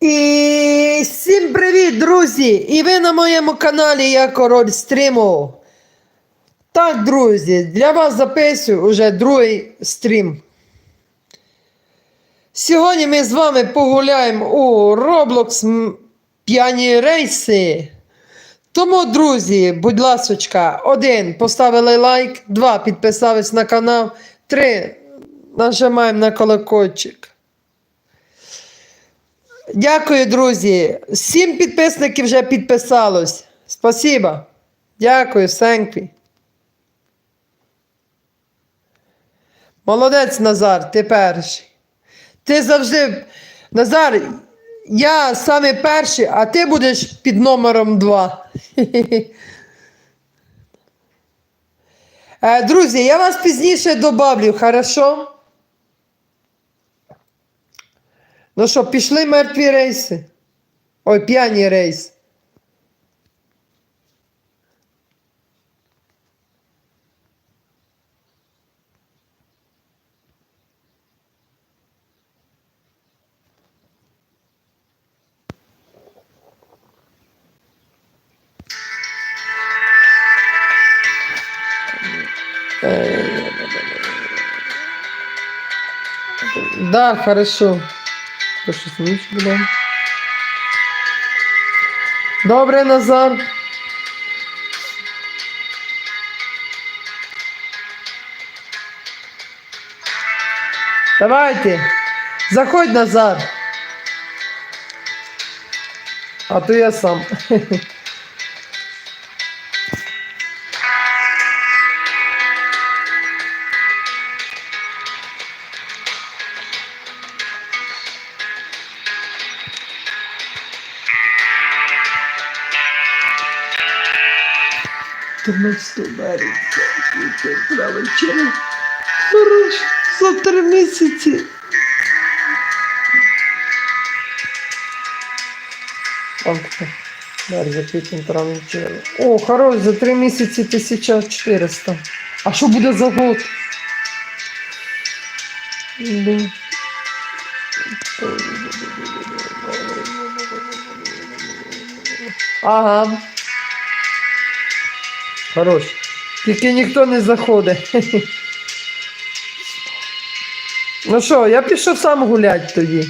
І всім привіт, друзі! І ви на моєму каналі я король стріму. Так, друзі, для вас записую уже другий стрім. Сьогодні ми з вами погуляємо у Roblox п'яні рейси. Тому, друзі, будь ласочка, один, поставили лайк, два, підписались на канал, три, нажимаємо на колокольчик. Дякую, друзі. Сім підписників вже підписалось. Спасибо. Дякую, Сенкві. Молодець, Назар, ти перший. Ти завжди. Назар, я саме перший, а ти будеш під номером два. Е, Друзі, я вас пізніше добавлю, хорошо? Ну що, пішли мертві рейси? Ой, п'яні рейси. Да, хорошо. Добре, Назар. Давайте. Заходь, Назар. А то я сам. Березня, утра вечора. Хорош, за три місяці. Березня, квітень, травень, червень. О, хорош, за три місяці 1400. А що буде за год? Блін. Ага. Хорош. Тільки ніхто не заходить. Ну що, я пішов сам гулять тоді.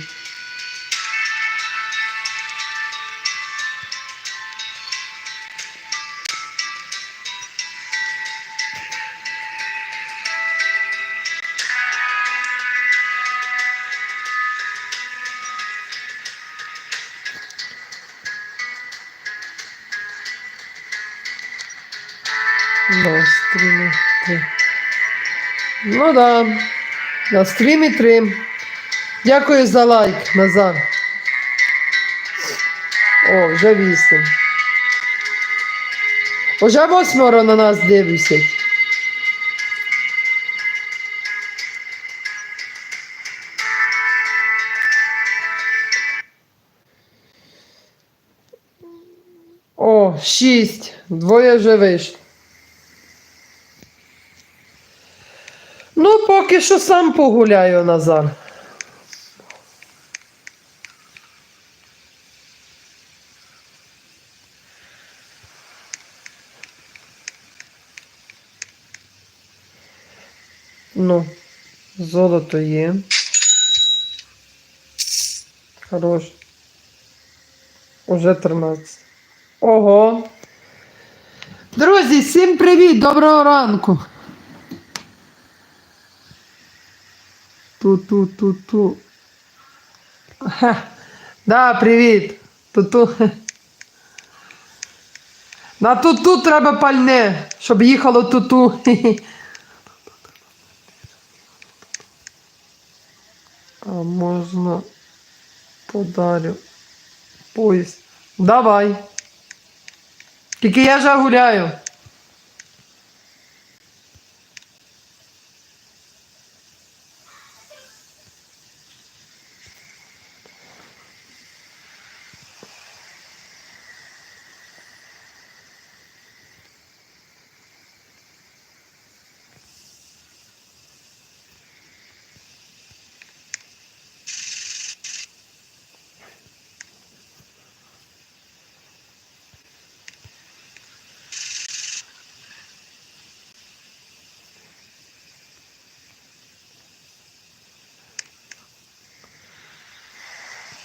Ну да. На стрімі три. Дякую за лайк, Назар. О, вже вісім. Уже восьмеро на нас дивляться. О, шість. Двоє вже вийшло. Ну, поки що сам погуляю, Назар. Ну, золото є. Хорош. Уже 13. Ого. Друзі, всім привіт! Доброго ранку! Ту-ту-ту-ту. Да, привіт. Ту-ту. На ту-ту треба пальне, щоб їхало ту-ту. А можна подарю поїзд. Давай. Тільки я же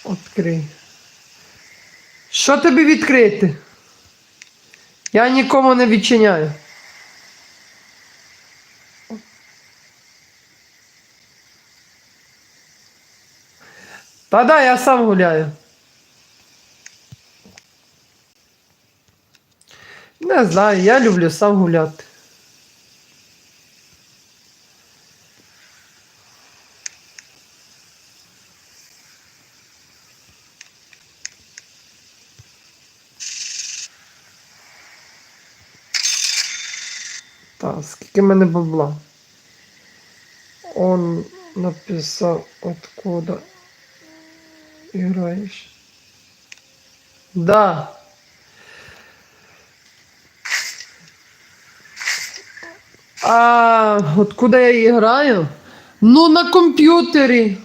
Відкрий. Що тобі відкрити? Я нікому не відчиняю. Та да, я сам гуляю. Не знаю, я люблю сам гуляти. Скільки в мене бабла? Он написав, откуда играешь. Да. А откуда я играю? Ну, на комп'ютері.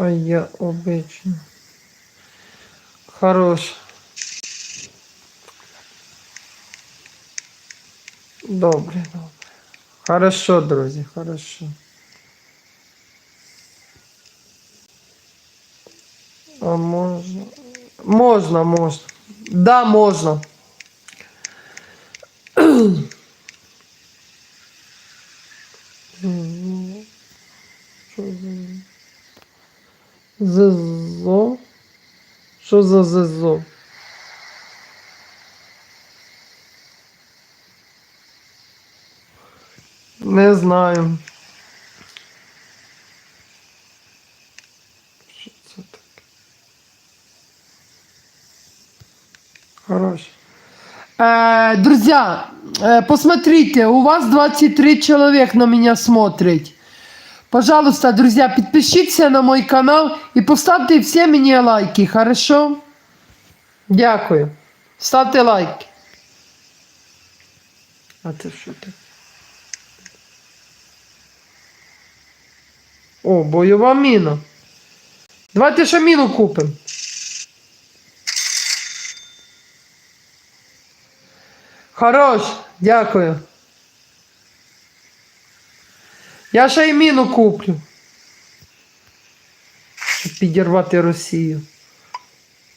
А я обично. Хорош. Добре, добре. Хорошо, друзі, хорошо. А можна? Можна, можна. Да, можна. Що за ЗЗО? Не знаю. Що це таке? Хорош. Э, друзья, э, посмотрите, у вас 23 человек на меня смотрит. Пожалуйста, друзья, подпишитесь на мой канал и поставьте все мне лайки, хорошо? Дякую. Ставте лайки. А це що таке? О, бойова міна. Давайте ще міну купимо. Хорош, дякую. Я ще й міну куплю. Щоб підірвати Росію.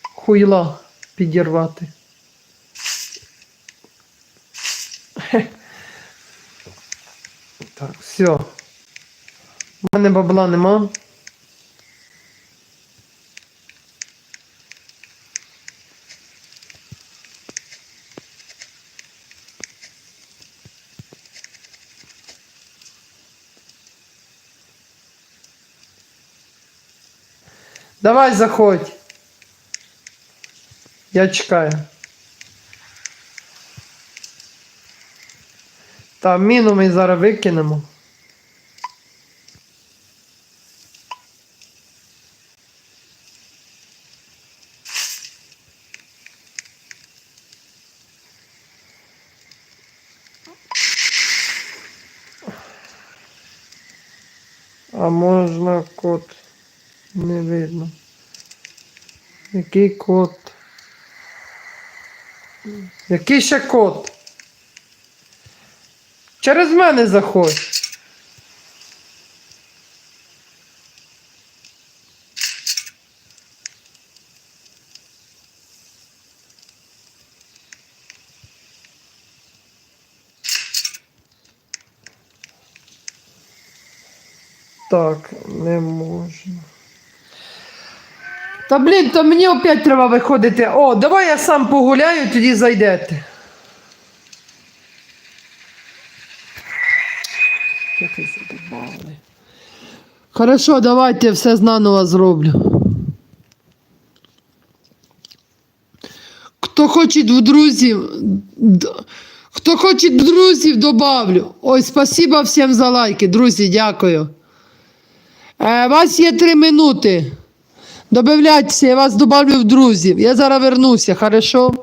Хуйла підірвати. Так, все. У мене бабла нема. Давай заходь. Я чекаю. Та міну ми зараз викинемо. А можна код не видно. Який кот? Який ще кот? Через мене заходь. Так, не можна. Та блін, то мені опять треба виходити. О, давай я сам погуляю, тоді зайдете. Хорошо, давайте все знаново зроблю. Хто хоче в друзів, хто хоче друзів, добавлю. Ой, спасибо всім за лайки, друзі, дякую. Е, у вас є три минути. Добавляйтеся, я вас добавлю в друзів. Я зараз вернуся, хорошо?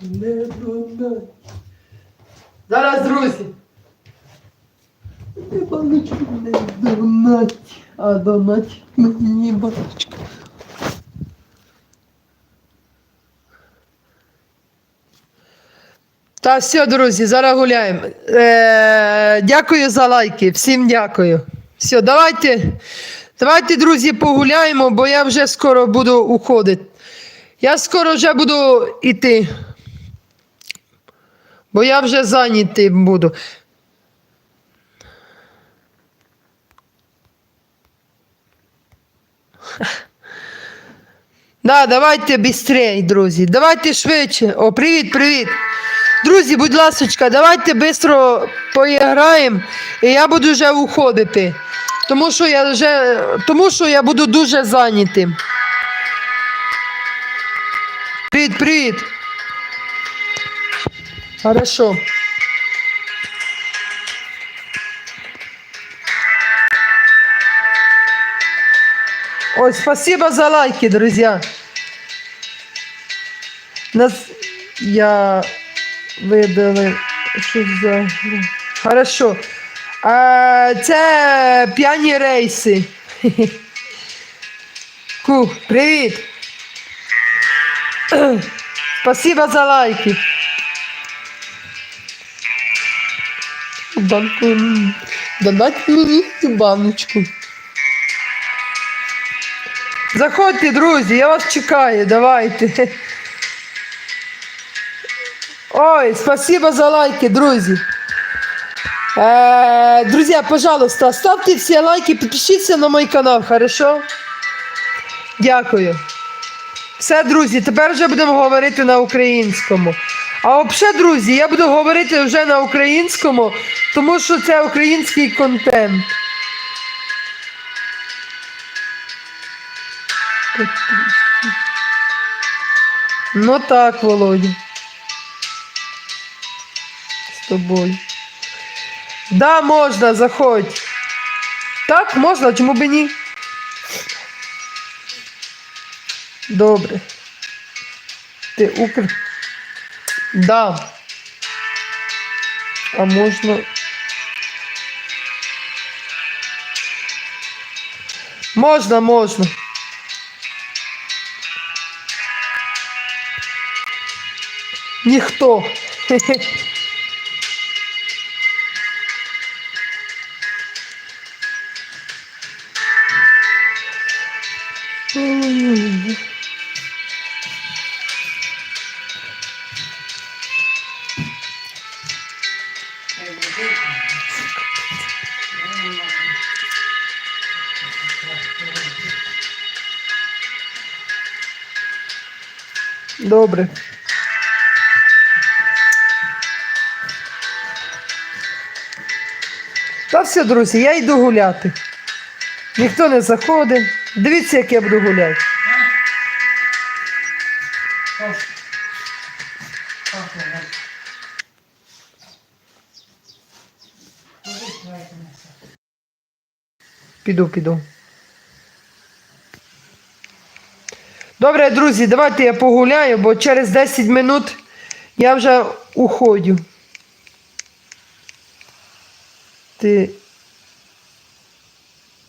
Не донать. Зараз, друзі. Не баночку не донать, а донать мені баночку. Та все, друзі, зараз гуляємо. Е, дякую за лайки. Всім дякую. Все, давайте, давайте, друзі, погуляємо, бо я вже скоро буду уходити. Я скоро вже буду йти. Бо я вже зайнятий буду. Да, давайте швидше, друзі. Давайте швидше. О, привіт, привіт. Друзі, будь ласка, давайте швидко поіграємо, і я буду вже уходити. Тому що я вже, тому що я буду дуже зайнятим. Привіт, привіт. Хорошо. Ой, спасибо за лайки, друзья. Нас я видали. Що за. Хорошо. А, це п'яні рейси. Ку, привіт. Спасибо за лайки. Додать мені баночку. Заходьте, друзі, я вас чекаю, давайте. Ой, спасибо за лайки, друзі. Э, друзья, пожалуйста, ставьте все лайки, підпишіться на мой канал, хорошо? Дякую. Все, друзі, тепер вже будемо говорити на українському. А взагалі, друзі, я буду говорити вже на українському, тому що це український контент. Ну так, Володя. З тобою. Да, можна, заходь. Так, можна, чому б і ні? Добре. Ти укр. Да. А можна. Можна, можна. Ніхто. Хе -хе. Добре. Та все, друзі, я йду гуляти. Ніхто не заходить. Дивіться, як я буду гуляти. Піду, піду. Добре, друзі, давайте я погуляю, бо через 10 минут я вже уходю. Ти.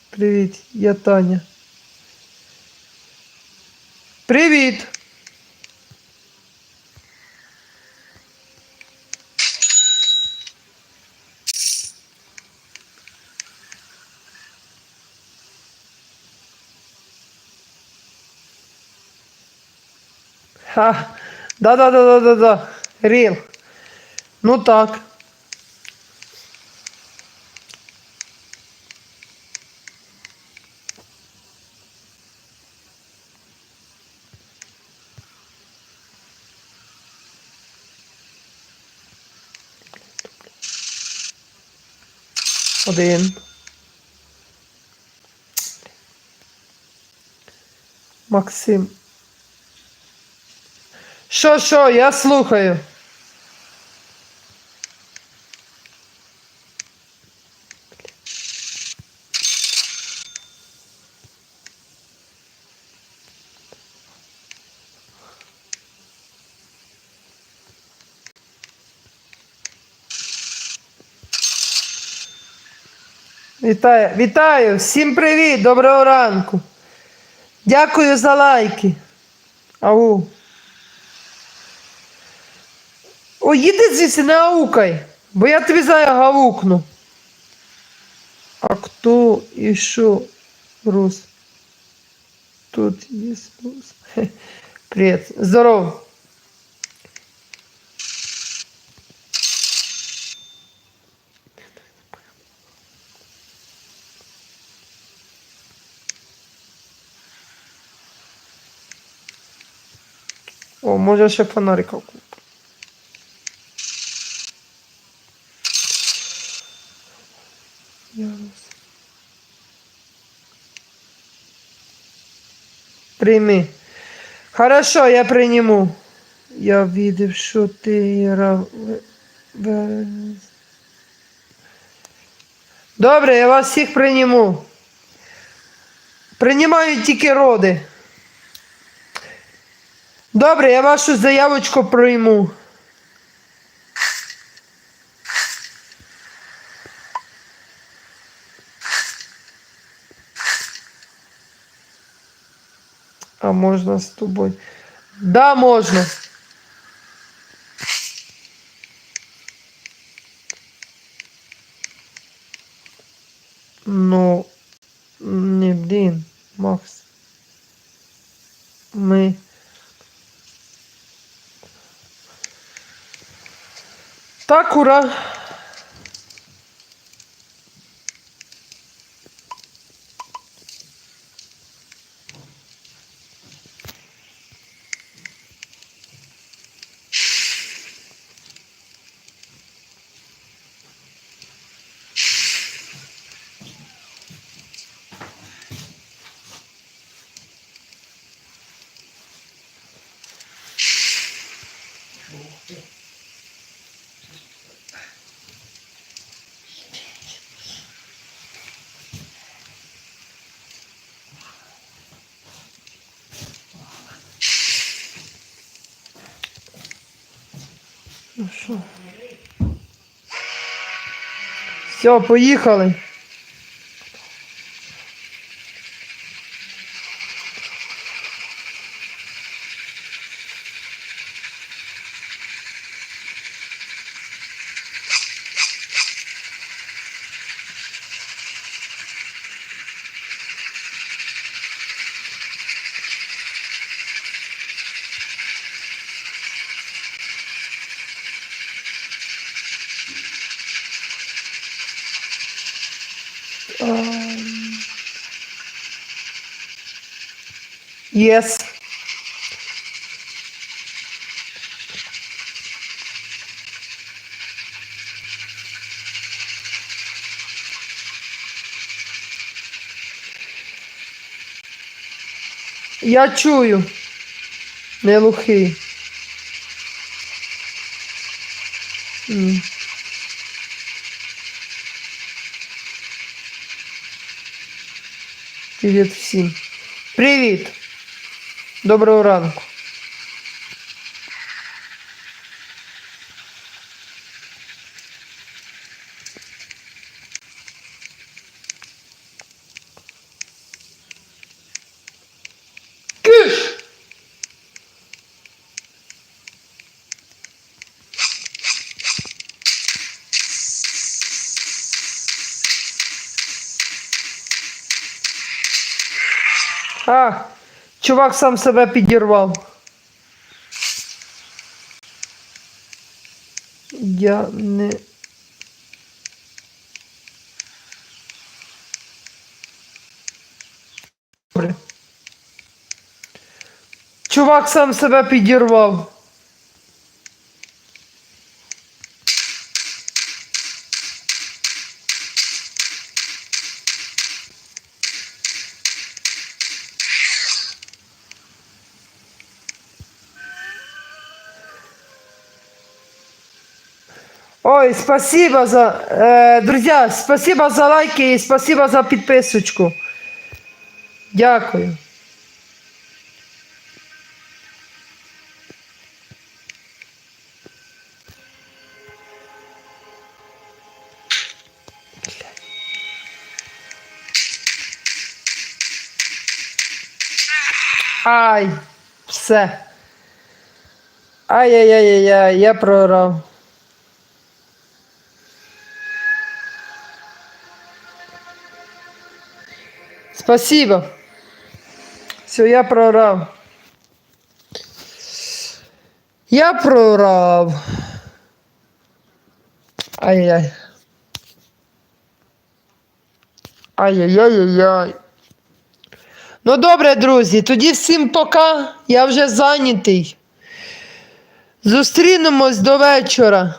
Привіт, я Таня. Привіт. Ха, да-да-да-да-да-да. Ріл. Ну так. Один. Максим. Що, що, я слухаю. Вітаю, вітаю, всім привіт, доброго ранку. Дякую за лайки. Ау. О, їди звідси, не аукай, бо я тобі зараз гавукну. А хто і що, Рус? Тут є Рус. Привіт. Здорово. О, може ще фонарика куплю. Прийми. Хорошо, я прийму. Я видів, що ти Добре, я вас всіх прийму. Приймаю тільки роди. Добре, я вашу заявочку прийму. Можна з тобою? Да, можна. Ну, не, блін, Макс. Ми. Так, ура. Ну? Все, поїхали. Yes. Я чую. Не глухий. Mm. Привіт всім. Привіт. Доброго ранку. Киш! А, чувак сам себе підірвав. Я не. Чувак сам себе підірвав. Спасибо за... Э, друзья, спасибо за лайки и спасибо за підписочку. Дякую. Ай, все. Ай-яй-яй-яй, я прорав. Спасибо. Все, я прорав. Я прорав. Ай-яй. Ай-яй-яй-яй. Ну добре, друзі, тоді всім пока. Я вже зайнятий. Зустрінемось до вечора.